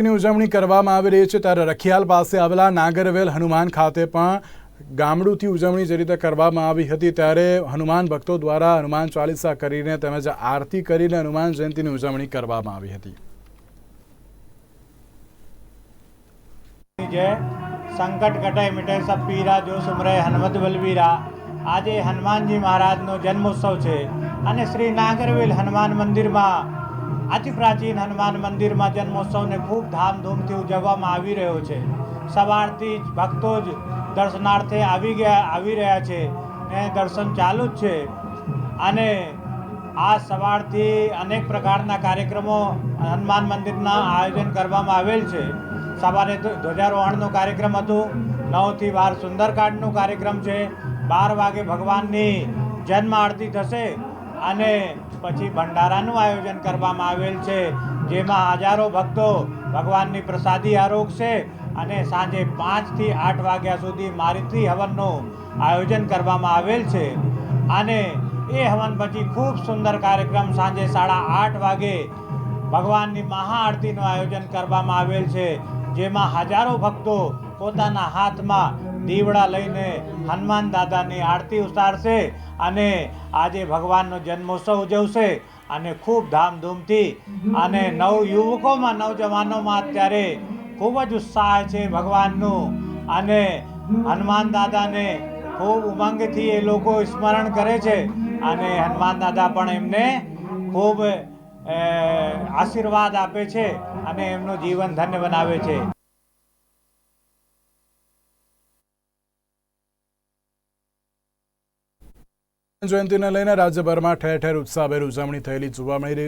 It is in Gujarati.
ની ઉજવણી કરવામાં આવી રહી છે ત્યારે રખિયાલ પાસે આવેલા નાગરવેલ હનુમાન ખાતે પણ ગામડુંથી ઉજવણી જે રીતે કરવામાં આવી હતી ત્યારે હનુમાન ભક્તો દ્વારા હનુમાન ચાલીસા કરીને તેમજ આરતી કરીને હનુમાન જયંતિની ઉજવણી કરવામાં આવી હતી. જય સંકટ કટાઈ મિટે સબ પીરા જો સુમરે હનુમત બલવીરા આજે હનુમાનજી મહારાજનો જન્મોત્સવ છે અને શ્રી નાગરવેલ હનુમાન મંદિરમાં અતિ પ્રાચીન હનુમાન મંદિરમાં જન્મોત્સવને ખૂબ ધામધૂમથી ઉજવવામાં આવી રહ્યો છે. સવારથી જ ભક્તો જ દર્શનાર્થે આવી ગયા, આવી રહ્યા છે ને દર્શન ચાલુ જ છે. અને આ સવારથી અનેક પ્રકારના કાર્યક્રમો હનુમાન મંદિરના આયોજન કરવામાં આવેલ છે. સવારે ધ્વ- ધ્વજારોહણનો કાર્યક્રમ હતો, નવથી બાર સુંદરકાંડનો કાર્યક્રમ છે. બાર વાગે ભગવાનની જન્મ આરતી થશે. અને પછી ભંડારાનું આયોજન કરવામાં આવેલ છે, જેમાં હજારો ભક્તો ભગવાનની પ્રસાદી આરોગશે અને સાંજે પાંચથી આઠ વાગ્યા સુધી મારુતિ હવનનું આયોજન કરવામાં આવેલ છે. અને એ હવન પછી ખૂબ સુંદર કાર્યક્રમ સાંજે સાડા આઠ વાગે ભગવાનની મહાઆરતીનું આયોજન કરવામાં આવેલ છે, જેમાં હજારો ભક્તો પોતાના હાથમાં દીવડા લઈને હનુમાન દાદાની આરતી ઉતારશે અને આજે ભગવાનનો જન્મોત્સવ ઉજવશે અને ખૂબ ધામધૂમથી અને નવ યુવકોમાં, નવજવાનોમાં અત્યારે ખૂબ જ ઉત્સાહ છે ભગવાનનું અને હનુમાન દાદાને ખૂબ ઉમંગથી એ લોકો સ્મરણ કરે છે અને હનુમાન દાદા પણ એમને ખૂબ આશીર્વાદ આપે છે અને એમનું જીવન ધન્ય બનાવે છે. જયંતિને લઈને રાજ્યભરમાં ઠેર ઠેર ઉત્સાહભેર ઉજવણી થયેલી જોવા મળી રહી